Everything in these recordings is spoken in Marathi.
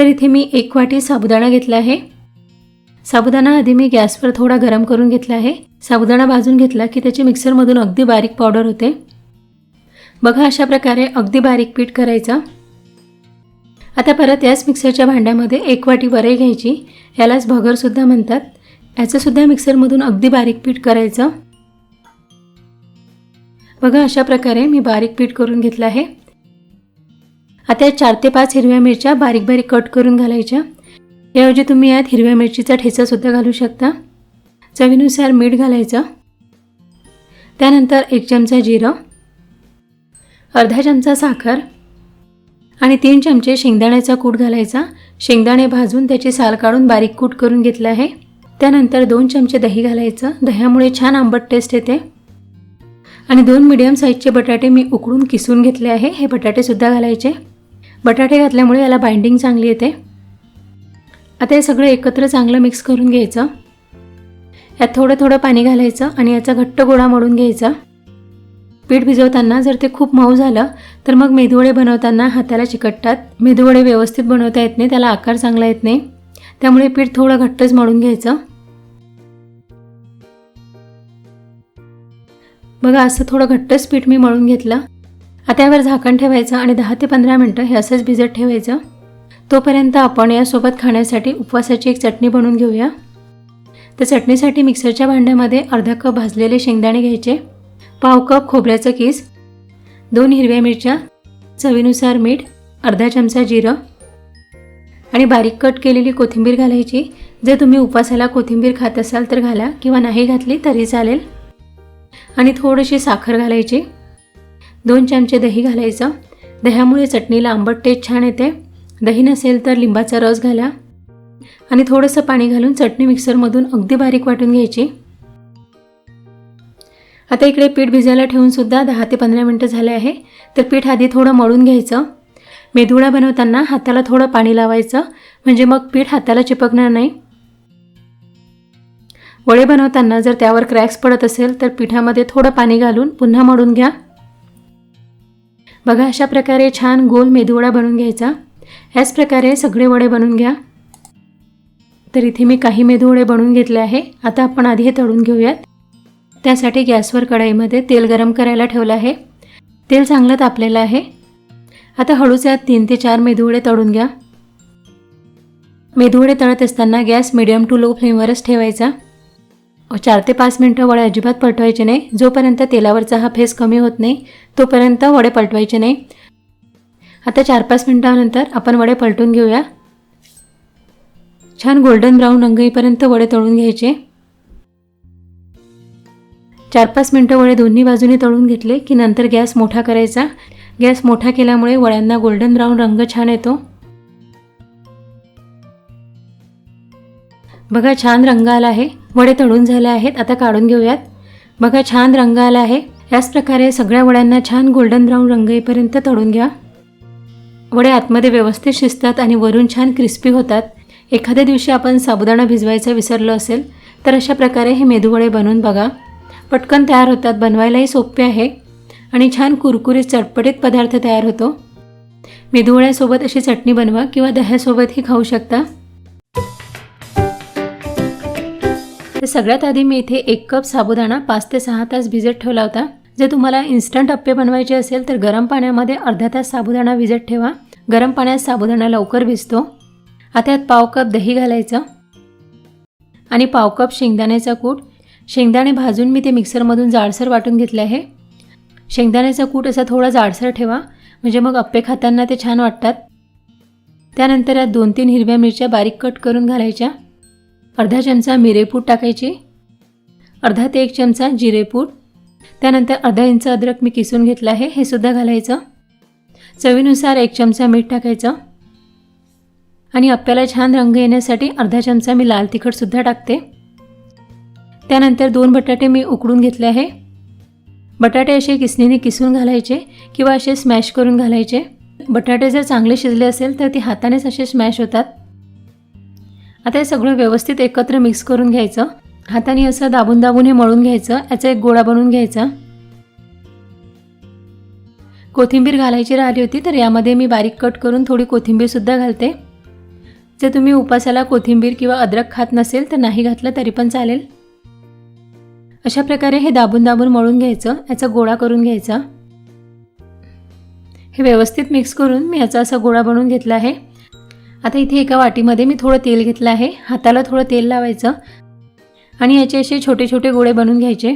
तर इथे मी एक वाटी साबुदाणा घेतला आहे. साबुदाणा आधी मी गॅसवर थोडा गरम करून घेतला आहे. साबुदाणा भाजून घेतला की त्याची मिक्सरमधून अगदी बारीक पावडर होते. बघा अशा प्रकारे अगदी बारीक पीठ करायचं. आता परत याच मिक्सरच्या भांड्यामध्ये एक वाटी वरई घ्यायची. यालाच भगरसुद्धा म्हणतात. याचंसुद्धा मिक्सरमधून अगदी बारीक पीठ करायचं. बघा अशा प्रकारे मी बारीक पीठ करून घेतलं आहे. आता चार ते पाच हिरव्या मिरच्या बारीक बारीक कट करून घालायच्या. याऐवजी तुम्ही यात हिरव्या मिरचीचा ठेचासुद्धा घालू शकता. चवीनुसार मीठ घालायचं. त्यानंतर एक चमचा जिरं अर्धा चमचा साखर आणि तीन चमचे शेंगदाण्याचा कूट घालायचा. शेंगदाणे भाजून त्याची साल काढून बारीक कूट करून घेतलं आहे. त्यानंतर दोन चमचे दही घालायचं. दह्यामुळे छान आंबट टेस्ट येते. आणि दोन मिडियम साईजचे बटाटे मी उकडून किसून घेतले आहे. हे बटाटेसुद्धा घालायचे. बटाटे घातल्यामुळे याला बाइंडिंग चांगली येते. आता हे सगळं एकत्र चांगलं मिक्स करून घ्यायचं. यात थोडं थोडं पाणी घालायचं आणि याचा घट्ट गोळा मळून घ्यायचा. पीठ भिजवताना जर ते खूप मऊ झालं तर मग मेदूवडे बनवताना हाताला चिकटतात. मेदूवडे व्यवस्थित बनवता येत नाही त्याला आकार चांगला येत नाही. त्यामुळे पीठ थोडं घट्टच मळून घ्यायचं. बघा असं थोडं घट्टच पीठ मी मळून घेतलं. आता यावर झाकण ठेवायचं आणि दहा ते पंधरा मिनटं हे असंच भिजत ठेवायचं. तोपर्यंत आपण यासोबत खाण्यासाठी उपवासाची एक चटणी बनवून घेऊया. तर चटणीसाठी मिक्सरच्या भांड्यामध्ये अर्धा कप भाजलेले शेंगदाणे घ्यायचे पाव कप खोबऱ्याचं किस दोन हिरव्या मिरच्या चवीनुसार मीठ अर्धा चमचा जिरं आणि बारीक कट केलेली कोथिंबीर घालायची. जर तुम्ही उपवासाला कोथिंबीर खात असाल तर घाला किंवा नाही घातली तरी चालेल. आणि थोडीशी साखर घालायची. दोन चमचे दही घालायचं. दह्यामुळे चटणीला आंबट टेस्ट छान येते. दही नसेल तर लिंबाचा रस घाला. आणि थोडंसं पाणी घालून चटणी मिक्सरमधून अगदी बारीक वाटून घ्यायची. आता इकडे पीठ भिजायला ठेवूनसुद्धा दहा ते पंधरा मिनटं झाले आहे. तर पीठ आधी थोडं मळून घ्यायचं. मेदुळा बनवताना हाताला थोडं पाणी लावायचं. म्हणजे मग पीठ हाताला चिपकणार नाही. वडे बनवताना जर त्यावर क्रॅक्स पडत असेल तर पिठामध्ये थोडं पाणी घालून पुन्हा मळून घ्या. बघा अशा प्रकारे छान गोल मेदूवडा बनवून घ्यायचा. ह्याच प्रकारे सगळे वडे बनवून घ्या. तर इथे मी काही मेदूवडे बनवून घेतले आहे. आता आपण आधी हे तळून घेऊयात. त्यासाठी गॅसवर कढईमध्ये तेल गरम करायला ठेवलं आहे. तेल चांगलं तापलेलं आहे. आता हळूच यात तीन ते चार मेदूवडे तळून घ्या. मेदूवडे तळत असताना गॅस मिडियम टू लो फ्लेमवरच ठेवायचा. चार ते पाच मिनटं वडे अजिबात पलटवायचे नाही. जोपर्यंत तेलावरचा हा फेस कमी होत नाही तोपर्यंत वडे पलटवायचे नाही. आता चार पाच मिनटानंतर आपण वडे पलटून घेऊया. छान गोल्डन ब्राऊन रंग येईपर्यंत वडे तळून घ्यायचे. चार पाच मिनटं वडे दोन्ही बाजूने तळून घेतले की नंतर गॅस मोठा करायचा. गॅस मोठा केल्यामुळे वड्यांना गोल्डन ब्राऊन रंग छान येतो. बघा छान रंग आला आहे. वडे तळून झाले आहेत. आता काढून घेऊयात. बघा छान रंग आला आहे. याच प्रकारे सगळ्या वड्यांना छान गोल्डन ब्राऊन रंग येईपर्यंत तळून घ्या. वडे आतमध्ये व्यवस्थित शिजतात आणि वरून छान क्रिस्पी होतात. एखाद्या दिवशी आपण साबुदाणा भिजवायचा विसरलो असेल तर अशा प्रकारे हे मेदूवडे बनवून बघा. पटकन तयार होतात. बनवायलाही सोपे आहे. आणि छान कुरकुरीत चटपटीत पदार्थ तयार होतो. मेदूवड्यासोबत अशी चटणी बनवा किंवा दह्यासोबतही खाऊ शकता. तर सगळ्यात आधी मी इथे एक कप साबुदाणा पाच ते सहा तास भिजत ठेवला होता. जर तुम्हाला इन्स्टंट अप्पे बनवायचे असेल तर गरम पाण्यामध्ये अर्धा तास साबुदाणा भिजत ठेवा. गरम पाण्यात साबुदाणा लवकर भिजतो. आता यात पाव कप दही घालायचं आणि पाव कप शेंगदाण्याचा कूट. शेंगदाणे भाजून मी ते मिक्सरमधून जाडसर वाटून घेतले आहे. शेंगदाण्याचा कूट असा थोडा जाडसर ठेवा म्हणजे मग अप्पे खाताना ते छान वाटतात. त्यानंतर यात दोन तीन हिरव्या मिरच्या बारीक कट करून घालायच्या. अर्धा चमचा मिरेपूड टाकायची. अर्धा ते एक चमचा जिरेपूड त्यानंतर अर्धा इंच अद्रक मी किसून घेतलं आहे हे सुद्धा घालायचं. चवीनुसार एक चमचा मीठ टाकायचं. आणि अप्प्याला छान रंग येण्यासाठी अर्धा चमचा मी लाल तिखटसुद्धा टाकते. त्यानंतर दोन बटाटे मी उकडून घेतले आहे. बटाटे असे किसणीने किसून घालायचे किंवा असे स्मॅश करून घालायचे. बटाटे जर चांगले शिजले असेल तर ते हातानेच असे स्मॅश होतात. आता हे सगळं व्यवस्थित एकत्र मिक्स करून घ्यायचं. हाताने असं दाबून दाबून हे मळून घ्यायचं. याचा एक गोळा बनवून घ्यायचा. कोथिंबीर घालायची राहिली होती तर यामध्ये मी बारीक कट करून थोडी कोथिंबीरसुद्धा घालते. जर तुम्ही उपासाला कोथिंबीर किंवा अद्रक खात नसेल तर नाही घातलं तरी पण चालेल. अशा प्रकारे हे दाबून दाबून मळून घ्यायचं. याचा गोळा करून घ्यायचा. हे व्यवस्थित मिक्स करून मी याचा असा गोळा बनवून घेतला आहे. आता इथे एका वाटीमध्ये मी थोडं तेल घेतलं आहे. हाताला थोडं तेल लावायचं. आणि याचे असे छोटे छोटे गोळे बनवून घ्यायचे.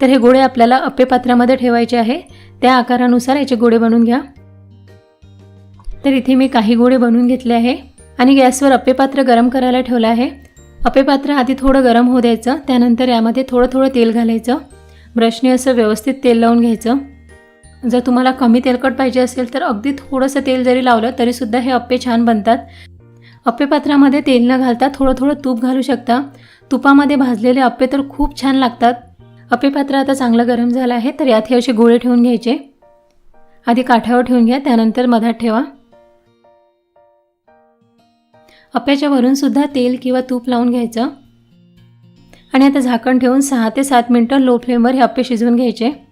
तर हे गोळे आपल्याला अप्पे पात्रामध्ये ठेवायचे आहे. त्या आकारानुसार याचे गोळे बनवून घ्या. तर इथे मी काही गोळे बनवून घेतले आहे. आणि गॅसवर अप्पे पात्र गरम करायला ठेवलं आहे. अप्पे पात्र आधी थोडं गरम होऊ द्यायचं. त्यानंतर यामध्ये थोडं थोडं तेल घालायचं. ब्रशने असं व्यवस्थित तेल लावून घ्यायचं. जर तुम्हाला कमी तेलकट पाहिजे असेल तर अगदी थोडंसं तेल जरी लावलं तरीसुद्धा हे अप्पे छान बनतात. अप्पे पात्रामध्ये तेल न घालता थोडं थोडं तूप घालू शकता. तुपामध्ये भाजलेले अप्पे तर खूप छान लागतात. अप्पे पात्र आता चांगलं गरम झालं आहे तर यात हे असे गोळे ठेवून घ्यायचे. आधी काठावर ठेवून घ्या त्यानंतर मधात ठेवा. अप्प्याच्या वरून सुद्धा तेल किंवा तूप लावून घ्यायचं. आणि आता झाकण ठेवून सहा ते सात मिनटं लो फ्लेमवर हे अप्पे शिजवून घ्यायचे.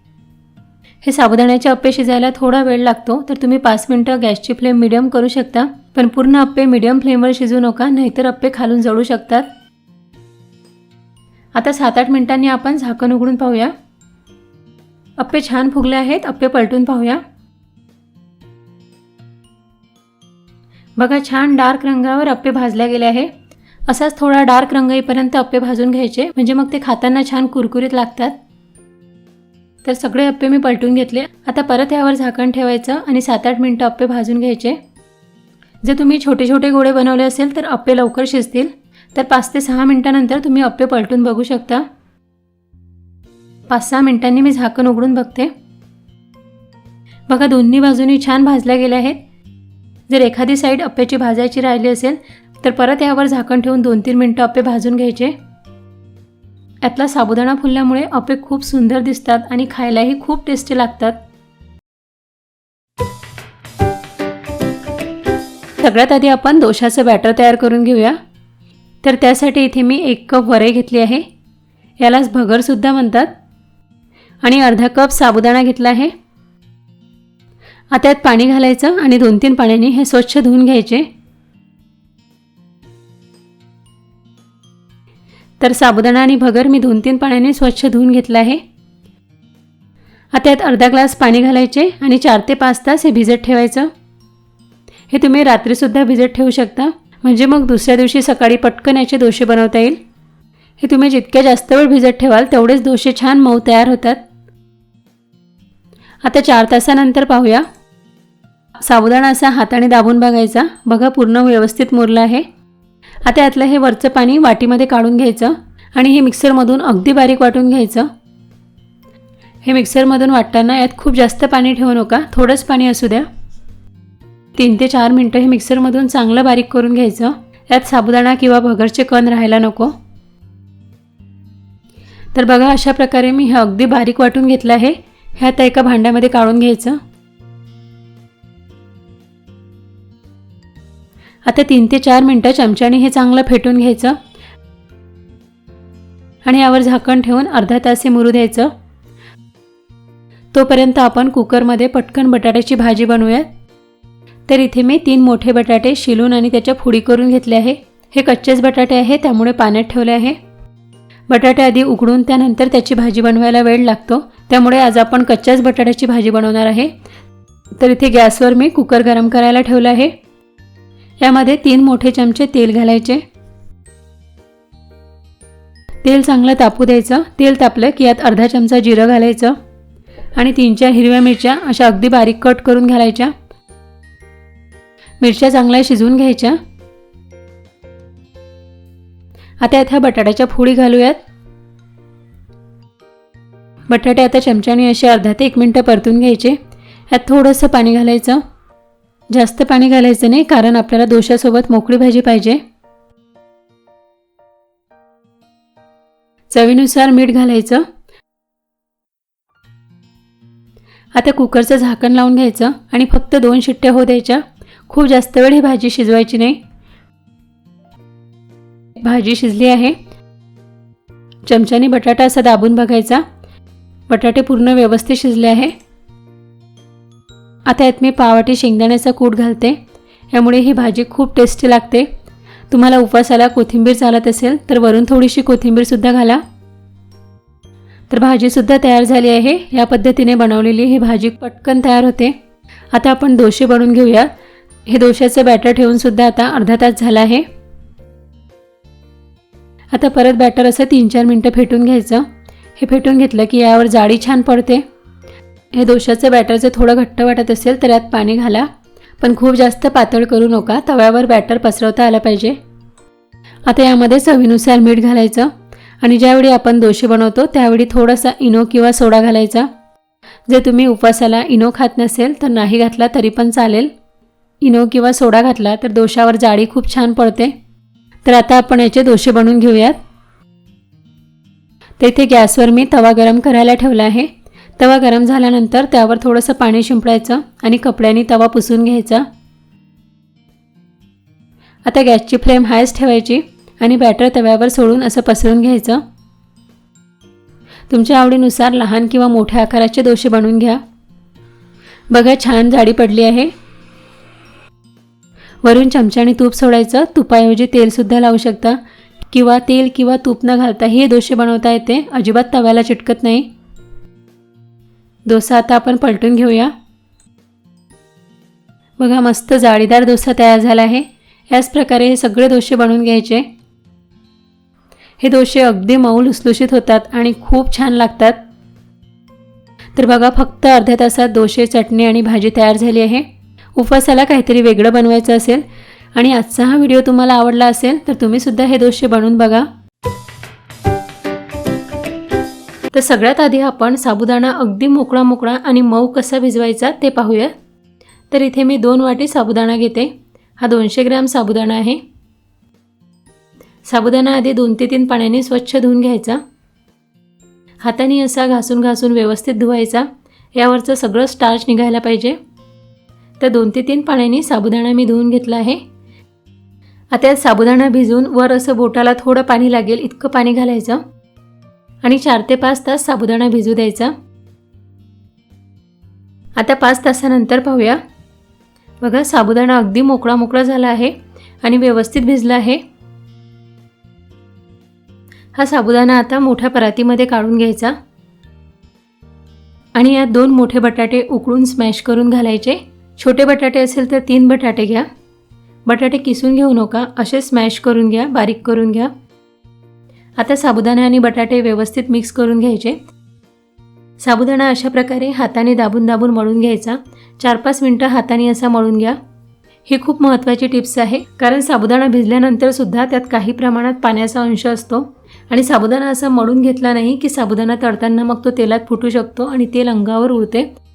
हे साबुदाण्याचे अप्पे शिजायला थोडा वेळ लागतो तर तुम्ही पाच मिनटं गॅसची फ्लेम मिडियम करू शकता पण पूर्ण अप्पे मिडियम फ्लेमवर शिजू नका नाहीतर अप्पे खालून जळू शकतात. आता सात आठ मिनिटांनी आपण झाकण उघडून पाहूया. अप्पे छान फुगले आहेत अप्पे पलटून पाहूया. बघा छान डार्क रंगावर अप्पे भाजल्या गेले आहे. असाच थोडा डार्क रंग येईपर्यंत अप्पे भाजून घ्यायचे म्हणजे मग ते खाताना छान कुरकुरीत लागतात. तर सगळे अप्पे मी पलटून घेतले. आता परत यावर झाकण ठेवायचं आणि सात आठ मिनटं अप्पे भाजून घ्यायचे. जर तुम्ही छोटे छोटे गोळे बनवले असेल तर अप्पे लवकर शिजतील. तर पाच ते सहा मिनटानंतर तुम्ही अप्पे पलटून बघू शकता. पाच सहा मिनटांनी मी झाकण उघडून बघते. बघा दोन्ही बाजूनी छान भाजल्या गेल्या आहेत. जर एखादी साईड अप्प्याची भाजायची राहिली असेल तर परत यावर झाकण ठेवून दोन तीन मिनटं अप्पे भाजून घ्यायचे. यातला साबुदाणा फुलल्यामुळे अप्पे खूप सुंदर दिसतात आणि खायलाही खूप टेस्टी लागतात. सगळ्यात आधी आपण दोशाचं बॅटर तयार करून घेऊया. तर त्यासाठी इथे मी एक कप वरई घेतली आहे. यालाच भगरसुद्धा म्हणतात. आणि अर्धा कप साबुदाणा घेतला आहे. आता यात पाणी घालायचं आणि दोन तीन पाण्याने हे स्वच्छ धुवून घ्यायचे. तर साबुदाणा आणि भगर मी दोन तीन पाण्याने स्वच्छ धुवून घेतलं आहे. आता यात अर्धा ग्लास पाणी घालायचे आणि चार ते पाच तास हे भिजत ठेवायचं. हे तुम्ही रात्रीसुद्धा भिजत ठेवू शकता. म्हणजे मग दुसऱ्या दिवशी सकाळी पटकन याचे दोशे बनवता येईल. हे तुम्ही जितक्या जास्त वेळ भिजत ठेवाल तेवढेच दोशे छान मऊ तयार होतात. आता चार तासानंतर पाहूया. साबुदाणा असा हाताने दाबून बघायचा. बघा पूर्ण व्यवस्थित मुरला आहे. आता यातलं हे वरचं पाणी वाटीमध्ये काढून घ्यायचं आणि हे मिक्सरमधून अगदी बारीक वाटून घ्यायचं. हे मिक्सरमधून वाटताना यात खूप जास्त पाणी ठेवू नका थोडंच पाणी असू द्या. तीन ते चार मिनटं हे मिक्सरमधून चांगलं बारीक करून घ्यायचं. यात साबुदाणा किंवा भगरचे कण राहायला नको. तर बघा अशा प्रकारे मी हे अगदी बारीक वाटून घेतलं आहे. हे आता एका भांड्यामध्ये काढून घ्यायचं. आता तीन ते चार मिनटं चमच्याने हे चांगलं फेटून घ्यायचं. आणि यावर झाकण ठेवून अर्धा तास हे मुरू द्यायचं. तोपर्यंत आपण कुकरमध्ये पटकन बटाट्याची भाजी बनवूयात तर इथे मी तीन मोठे बटाटे शिलून आणि त्याच्या फुडी करून घेतले आहे. हे कच्चेच बटाटे आहे त्यामुळे पाण्यात ठेवले आहे. बटाटे आधी उघडून त्यानंतर त्याची भाजी बनवायला वेळ लागतो. त्यामुळे आज आपण कच्च्याच बटाट्याची भाजी बनवणार आहे. तर इथे गॅसवर मी कुकर गरम करायला ठेवलं आहे. यामध्ये तीन मोठे चमचे तेल घालायचे. तेल चांगलं तापू द्यायचं. तेल तापलं की यात अर्धा चमचा जिरं घालायचं आणि तीन चार हिरव्या मिरच्या अशा अगदी बारीक कट करून घालायच्या. मिरच्या चांगल्या शिजवून घ्यायच्या. आता यात ह्या बटाट्याच्या फोडी घालूयात. बटाटे आता चमच्याने असे अर्धा ते एक मिनटं परतून घ्यायचे. यात थोडंसं पाणी घालायचं. जास्त पाणी घालायचं नाही कारण आपल्याला दोशासोबत मोकळी भाजी पाहिजे. चवीनुसार मीठ घालायचं. आता कुकरचं झाकण लावून घ्यायचं आणि फक्त दोन शिट्ट्या होऊ द्यायच्या. खूप जास्त वेळ ही भाजी शिजवायची नाही. भाजी शिजली आहे. चमच्याने बटाटा असा दाबून बघायचा. बटाटे पूर्ण व्यवस्थित शिजले आहे. आता यात मी पावाटी शेंगदाण्याचा कूट घालते. यामुळे ही भाजी खूप टेस्टी लागते. तुम्हाला उपवासाला कोथिंबीर चालत असेल तर वरून थोडीशी कोथिंबीरसुद्धा घाला. तर भाजीसुद्धा तयार झाली आहे. या पद्धतीने बनवलेली ही भाजी पटकन तयार होते. आता आपण दोशे बनवून घेऊया. हे दोशाचं बॅटर ठेवूनसुद्धा आता अर्धा तास झाला आहे. आता परत बॅटर असं तीन चार मिनटं फेटून घ्यायचं. हे फेटून घेतलं की यावर जाळी छान पडते. हे दोशाचं बॅटर जर थोडं घट्ट वाटत असेल तर यात पाणी घाला. पण खूप जास्त पातळ करू नका. तव्यावर बॅटर पसरवता आलं पाहिजे. आता यामध्ये चवीनुसार मीठ घालायचं. आणि ज्यावेळी आपण दोशे बनवतो त्यावेळी थोडासा इनो किंवा सोडा घालायचा. जर तुम्ही उपवासाला इनो खात नसेल तर नाही घातला तरी पण चालेल. इनो किंवा सोडा घातला तर दोशावर जाळी खूप छान पडते. तर आता आपण याचे दोशे बनवून घेऊयात. तेथे गॅसवर मी तवा गरम करायला ठेवला आहे. तवा गरम झाल्यानंतर त्यावर थोडंसं पाणी शिंपडायचं आणि कपड्यांनी तवा पुसून घ्यायचा. आता गॅसची फ्लेम हायच ठेवायची आणि बॅटर तव्यावर सोडून असं पसरून घ्यायचं. तुमच्या आवडीनुसार लहान किंवा मोठ्या आकाराचे दोशे बनवून घ्या. बघा छान जाडी पडली आहे. वरून चमच्याने तूप सोडायचं. तुपाऐवजी तेलसुद्धा लावू शकता. किंवा तेल किंवा तूप न घालता हे दोशे बनवता येते. अजिबात तव्याला चिटकत नाही. डोसा आता आपण पलटून घेऊया. बघा मस्त जाळीदार डोसा तयार झाला आहे. याच प्रकारे हे सगळे दोशे बनवून घ्यायचे. हे दोशे अगदी मऊ लुसलुशीत होतात आणि खूप छान लागतात. तर बघा फक्त अर्ध्या तासात दोशे चटणी आणि भाजी तयार झाली आहे. उपवासाला काहीतरी वेगळं बनवायचं असेल आणि आजचा हा व्हिडिओ तुम्हाला आवडला असेल तर तुम्ही सुद्धा हे डोसे बनवून बघा. तर सगळ्यात आधी आपण साबुदाणा अगदी मोकळा मोकळा आणि मऊ कसा भिजवायचा ते पाहूया. तर इथे मी दोन वाटी साबुदाणा घेते. हा दोनशे ग्रॅम साबुदाणा आहे. साबुदाणा आधी दोन ते तीन पाण्याने स्वच्छ धुवून घ्यायचा. हाताने असा घासून घासून व्यवस्थित धुवायचा. यावरचं सगळं स्टार्च निघायला पाहिजे. तर दोन ते तीन पाण्याने साबुदाणा मी धुवून घेतला आहे. आता साबुदाणा भिजून वर असं बोटाला थोडं पाणी लागेल इतकं पाणी घालायचं. आणि चार ते पाच तास साबुदाणा भिजू द्यायचा. आता पाच तासानंतर पाहूया. बघा साबुदाणा अगदी मोकळा मोकळा झाला आहे आणि व्यवस्थित भिजला आहे. हा साबुदाणा आता मोठ्या परातीमध्ये काढून घ्यायचा. आणि यात दोन मोठे बटाटे उकळून स्मॅश करून घालायचे. छोटे बटाटे असेल तर तीन बटाटे घ्या. बटाटे किसून घेऊ नका असे स्मॅश करून घ्या बारीक करून घ्या. आता साबुदाणा आणि बटाटे व्यवस्थित मिक्स करून घ्यायचे. साबुदाणा अशा प्रकारे हाताने दाबून दाबून मळून घ्यायचा. चार पाच मिनटं हाताने असा मळून घ्या. ही खूप महत्त्वाची टिप्स आहे. कारण साबुदाणा भिजल्यानंतर सुद्धा त्यात काही प्रमाणात पाण्याचा अंश असतो. आणि साबुदाणा असा मळून घेतला नाही की साबुदाणा तळताना मग तो तेलात फुटू शकतो आणि तेल अंगावर उडते.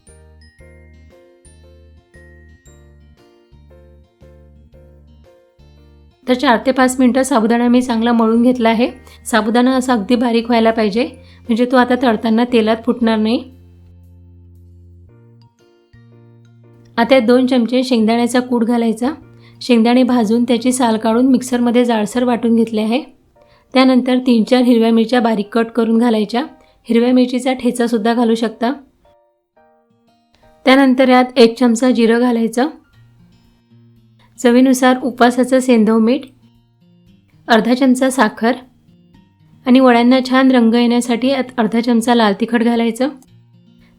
तर चार ते पाच मिनटं साबुदाणा मी चांगला मळून घेतला आहे. साबुदाणा असा अगदी बारीक व्हायला पाहिजे. म्हणजे तो आता तळताना तेलात फुटणार नाही. आता दोन चमचे शेंगदाण्याचा कूट घालायचा. शेंगदाणे भाजून त्याची साल काढून मिक्सरमध्ये जाडसर वाटून घेतले आहे. त्यानंतर तीन चार हिरव्या मिरच्या बारीक कट करून घालायच्या. हिरव्या मिरचीचा ठेचासुद्धा घालू शकता. त्यानंतर यात एक चमचा जिरं घालायचं. चवीनुसार उपवासाचं सेंधव मीठ अर्धा चमचा साखर आणि वड्यांना छान रंग येण्यासाठी यात अर्धा चमचा लाल तिखट घालायचं.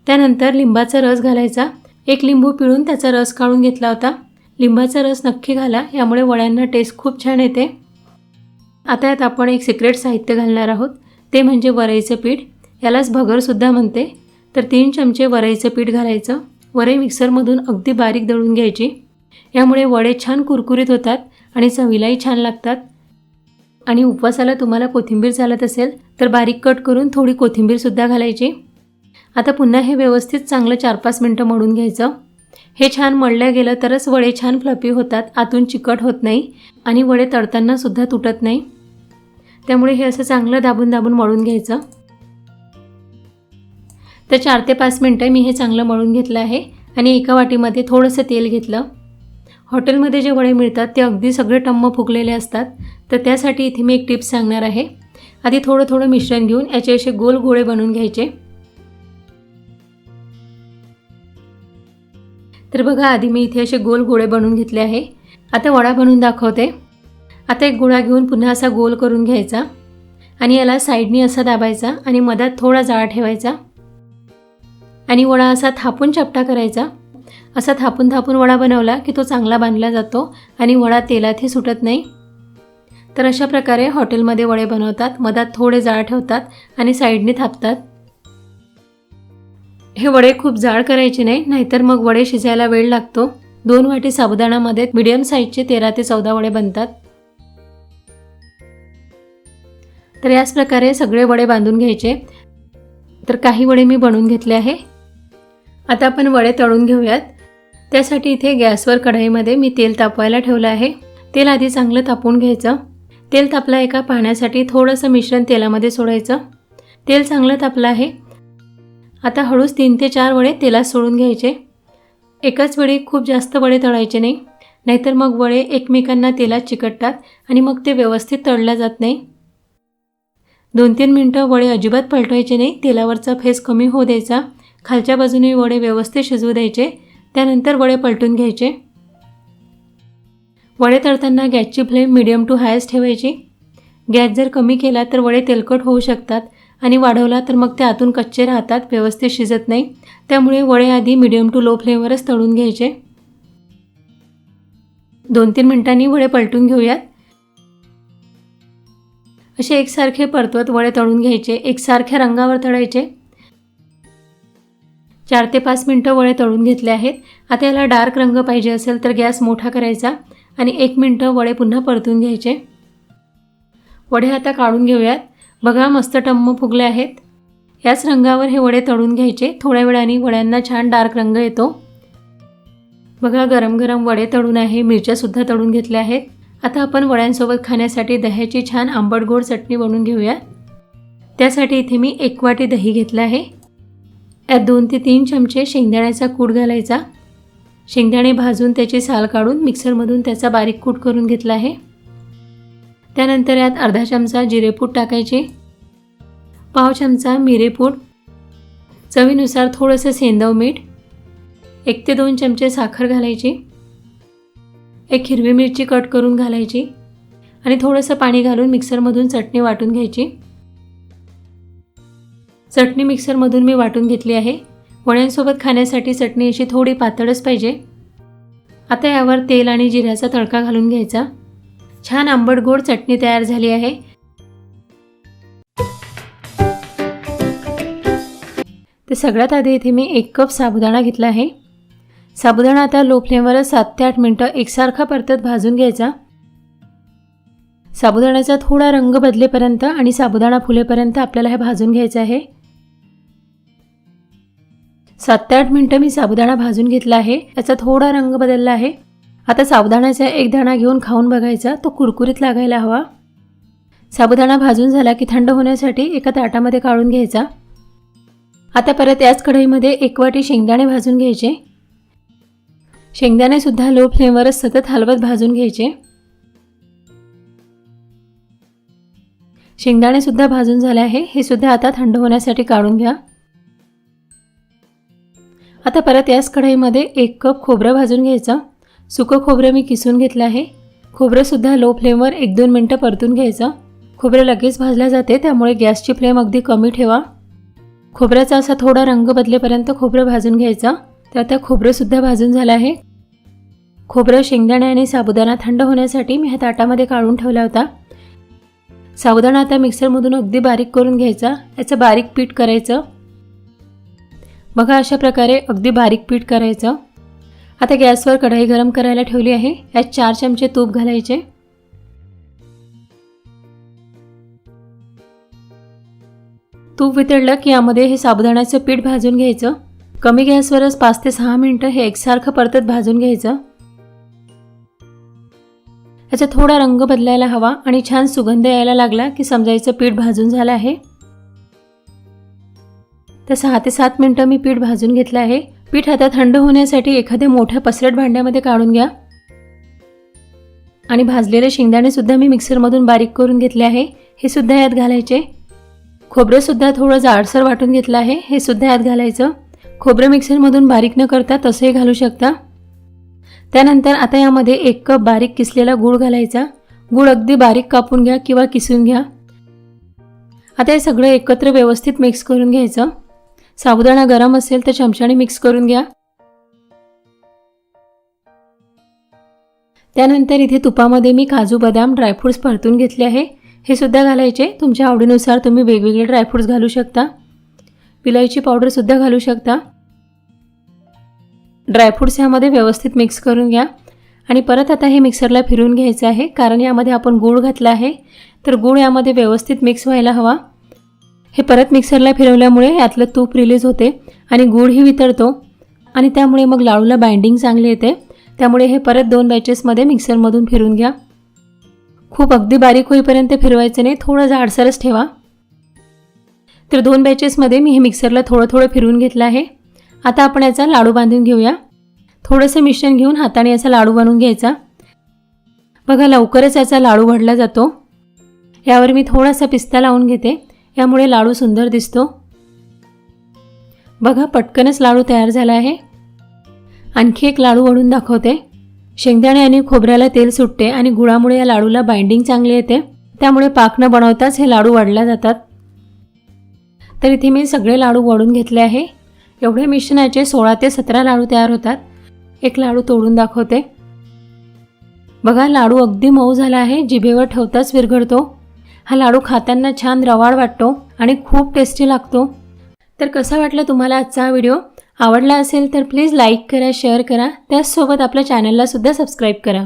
त्यानंतर लिंबाचा रस घालायचा. एक लिंबू पिळून त्याचा रस काढून घेतला होता. लिंबाचा रस नक्की घाला यामुळे वड्यांना टेस्ट खूप छान येते. आता यात आपण एक सिक्रेट साहित्य घालणार आहोत. ते म्हणजे वरईचं पीठ. यालाच भगरसुद्धा म्हणते. तर तीन चमचे वरईचं पीठ घालायचं. वरई मिक्सरमधून अगदी बारीक दळून घ्यायची. यामुळे वडे छान कुरकुरीत होतात आणि चवीलाही छान लागतात. आणि उपवासाला तुम्हाला कोथिंबीर चालत असेल तर बारीक कट करून थोडी कोथिंबीरसुद्धा घालायची. आता पुन्हा हे व्यवस्थित चांगलं चार पाच मिनटं मळून घ्यायचं. हे छान मळलं गेलं तरच वडे छान फ्लपी होतात आतून चिकट होत नाही आणि वडे तळतानासुद्धा तुटत नाही. त्यामुळे हे असं चांगलं दाबून दाबून मळून घ्यायचं. तर चार ते पाच मिनटं मी हे चांगलं मळून घेतलं आहे आणि एका वाटीमध्ये थोडंसं तेल घेतलं. हॉटेलमध्ये जे वडे मिळतात ते अगदी सगळे टम्म फुगलेले असतात. तर त्यासाठी इथे मी एक टिप्स सांगणार आहे. आधी थोडं थोडं मिश्रण घेऊन याचे असे गोल गोळे बनवून घ्यायचे. तर बघा आधी मी इथे असे गोल गोळे बनवून घेतले आहे. आता वडा बनवून दाखवते. आता एक गोळा घेऊन पुन्हा असा गोल करून घ्यायचा. आणि याला साईडनी असा दाबायचा आणि मधात थोडा जाळ ठेवायचा. आणि वडा असा थापून चपटा करायचा. असा थापून थापून वडा बनवला की तो चांगला बांधला जातो आणि वडा तेलातही सुटत नाही. तर अशा प्रकारे हॉटेलमध्ये वडे बनवतात मधात थोडे जाळ ठेवतात आणि साईडने थापतात. हे वडे खूप जाळ करायचे नाही नाहीतर मग वडे शिजायला वेळ लागतो. दोन वाटी साबुदाणामध्ये मिडियम साईजचे तेरा ते चौदा वडे बनतात. तर याच प्रकारे सगळे वडे बांधून घ्यायचे. तर काही वडे मी बनवून घेतले आहे. आता आपण वडे तळून घेऊयात. त्यासाठी इथे गॅसवर कढईमध्ये मी तेल तापवायला ठेवलं आहे. तेल आधी चांगलं तापवून घ्यायचं. तेल तापलं एका पाण्यासाठी थोडंसं मिश्रण तेलामध्ये सोडायचं. तेल चांगलं तापलं आहे. आता हळूच तीन ते चार वडे तेलात सोडून घ्यायचे. एकाच वेळी खूप जास्त वडे तळायचे नाही. नाहीतर मग वडे एकमेकांना तेलात चिकटतात आणि मग ते व्यवस्थित तळल्या जात नाही. दोन तीन मिनटं वडे अजिबात पलटवायचे नाही. तेलावरचा फेस कमी होऊ द्यायचा. खालच्या बाजूने वडे व्यवस्थित शिजवू द्यायचे. त्यानंतर वडे पलटून घ्यायचे. वडे तळताना गॅसची फ्लेम मिडियम टू हायस्ट ठेवायची. गॅस जर कमी केला तर वडे तेलकट होऊ शकतात आणि वाढवला तर मग ते आतून कच्चे राहतात व्यवस्थित शिजत नाही. त्यामुळे वडे आधी मिडियम टू लो फ्लेमवरच तळून घ्यायचे. दोन तीन मिनिटांनी वडे पलटून घेऊयात. असे एकसारखे परतवत वडे तळून घ्यायचे. एकसारख्या रंगावर तळायचे. चार ते पाच मिनटं वडे तळून घेतले आहेत. आता याला डार्क रंग पाहिजे असेल तर गॅस मोठा करायचा आणि एक मिनटं वडे पुन्हा परतून घ्यायचे. वडे आता काढून घेऊयात. बघा मस्त टम्म फुगले आहेत. याच रंगावर हे वडे तळून घ्यायचे. थोड्या वेळाने वड्यांना छान डार्क रंग येतो. बघा गरम गरम वडे तळून आहे. मिरच्यासुद्धा तळून घेतल्या आहेत. आता आपण वड्यांसोबत खाण्यासाठी दह्याची छान आंबट गोड चटणी बनवून घेऊया. त्यासाठी इथे मी एक वाटी दही घेतलं आहे. यात दोन ते तीन चमचे शेंगदाण्याचा कूट घालायचा. शेंगदाणे भाजून त्याची साल काढून मिक्सरमधून त्याचा बारीक कूट करून घेतला आहे. त्यानंतर यात अर्धा चमचा जिरेपूड टाकायचे. पाव चमचा मिरेपूड चवीनुसार थोडंसं सेंदव मीठ. एक ते दोन चमचे साखर घालायची. एक हिरवी मिरची कट करून घालायची. आणि थोडंसं पाणी घालून मिक्सरमधून चटणी वाटून घ्यायची. चटणी मिक्सरमधून मी वाटून घेतली आहे. वड्यांसोबत खाण्यासाठी चटणी अशी थोडी पातळच पाहिजे. आता यावर तेल आणि जिऱ्याचा तडका घालून घ्यायचा. छान आंबट गोड चटणी तयार झाली आहे. तर सगळ्यात आधी इथे मी एक कप साबुदाणा घेतला आहे. साबुदाणा आता लो फ्लेमवरच सात ते आठ मिनटं एकसारखा परतत भाजून घ्यायचा. साबुदाण्याचा थोडा रंग बदलेपर्यंत आणि साबुदाणा फुलेपर्यंत आपल्याला हे भाजून घ्यायचं आहे. सात ते आठ मिनटं मी साबुदाणा भाजून घेतला आहे. याचा थोडा रंग बदलला आहे. आता साबुदाण्याचा एक दाणा घेऊन खाऊन बघायचा. तो कुरकुरीत लागायला हवा. साबुदाणा भाजून झाला की थंड होण्यासाठी एका ताटामध्ये काढून घ्यायचा. आता परत याच कढईमध्ये एक वाटी शेंगदाणे भाजून घ्यायचे. शेंगदाणेसुद्धा लो फ्लेमवरच सतत हलवत भाजून घ्यायचे. शेंगदाणे सुद्धा भाजून झाले आहे. हे सुद्धा आता थंड होण्यासाठी काढून घ्या. आता परत याच कढईमध्ये एक कप खोबरं भाजून घ्यायचं. सुकं खोबरं मी किसून घेतलं आहे. खोबरंसुद्धा लो फ्लेमवर एक दोन मिनटं परतून घ्यायचं. खोबरं लगेच भाजल्या जाते त्यामुळे गॅसची फ्लेम अगदी कमी ठेवा. खोबऱ्याचा असा थोडा रंग बदलेपर्यंत खोबरं भाजून घ्यायचं. तर आता खोबरंसुद्धा भाजून झालं आहे. खोबरं शेंगदाणे आणि साबुदाणा थंड होण्यासाठी मी ह्या ताटामध्ये काढून ठेवला होता. साबुदाणा आता मिक्सरमधून अगदी बारीक करून घ्यायचा. याचं बारीक पीठ करायचं. बघा अशा प्रकारे अगदी बारीक पीठ करायचं. आता गॅसवर कढई गरम करायला ठेवली आहे. यात चार चमचे तूप घालायचे. तूप वितळलं की यामध्ये हे साबुदाण्याचं पीठ भाजून घ्यायचं. कमी गॅसवरच पाच ते सहा मिनटं हे एकसारखं परतत भाजून घ्यायचं. याचा थोडा रंग बदलायला हवा आणि छान सुगंध यायला लागला की समजायचं पीठ भाजून झालं आहे. तर सहा ते सात मिनटं मी पीठ भाजून घेतलं आहे. पीठ आता थंड होण्यासाठी एखाद्या मोठ्या पसरट भांड्यामध्ये काढून घ्या. आणि भाजलेले शेंगदाणेसुद्धा मी मिक्सरमधून बारीक करून घेतले आहे. हे सुद्धा यात घालायचे. खोबरंसुद्धा थोडं जाडसर वाटून घेतलं आहे. हे सुद्धा यात घालायचं. खोबरं मिक्सरमधून बारीक न करता तसंही घालू शकता. त्यानंतर आता यामध्ये एक कप बारीक किसलेला गूळ घालायचा. गूळ अगदी बारीक कापून घ्या किंवा किसून घ्या. आता हे सगळं एकत्र व्यवस्थित मिक्स करून घ्यायचं. साबुदाणा गरम असेल तर चमच्याने मिक्स करून घ्या. त्यानंतर इथे तुपामध्ये मी काजू बदाम ड्रायफ्रूट्स परतून घेतले आहे. हे सुद्धा घालायचे. तुमच्या आवडीनुसार तुम्ही वेगवेगळे ड्रायफ्रूट्स घालू शकता. विलायची पावडरसुद्धा घालू शकता. ड्रायफ्रूट्स यामध्ये व्यवस्थित मिक्स करून घ्या. आणि परत आता हे मिक्सरला फिरवून घ्यायचं आहे. कारण यामध्ये आपण गूळ घातला आहे. तर गूळ यामध्ये व्यवस्थित मिक्स व्हायला हवा. हे परत मिक्सरला फिरवल्यामुळे यातलं तूप रिलीज होते आणि गूळही वितळतो. आणि त्यामुळे मग लाडूला बाइंडिंग चांगली येते. त्यामुळे हे परत दोन बॅचेसमध्ये मिक्सरमधून फिरून घ्या. खूप अगदी बारीक होईपर्यंत फिरवायचं नाही. थोडं जाडसरच ठेवा. तर दोन बॅचेसमध्ये मी हे मिक्सरला थोडं थोडं फिरवून घेतलं आहे. आता आपण याचा लाडू बांधून घेऊया. थोडंसं मिश्रण घेऊन हाताने याचा लाडू बनवून घ्यायचा. बघा लवकरच याचा लाडू घडला जातो. यावर मी थोडासा पिस्ता लावून घेते. यामुळे लाडू सुंदर दिसतो. बघा पटकनच लाडू तयार झाला आहे. आणखी एक लाडू वळून दाखवते. शेंगदाणे आणि खोबऱ्याला तेल सुटते आणि गुळामुळे या लाडूला बाइंडिंग चांगली येते. त्यामुळे पाक न बनवताच हे लाडू वाढल्या जातात. तर इथे मी सगळे लाडू वळून घेतले आहे. एवढ्या मिश्रणाचे सोळा ते सतरा लाडू तयार होतात. एक लाडू तोडून दाखवते. बघा लाडू अगदी मऊ झाला आहे. जिभेवर ठेवताच विरघळतो. हा लाडू खाताना छान रवाळ वाटतो आणि खूप टेस्टी लागतो. तर कसा वाटला तुम्हाला आजचा हा व्हिडिओ आवडला असेल तर प्लीज लाईक करा शेअर करा. त्याचसोबत आपल्या चॅनलला सुद्धा सबस्क्राईब करा.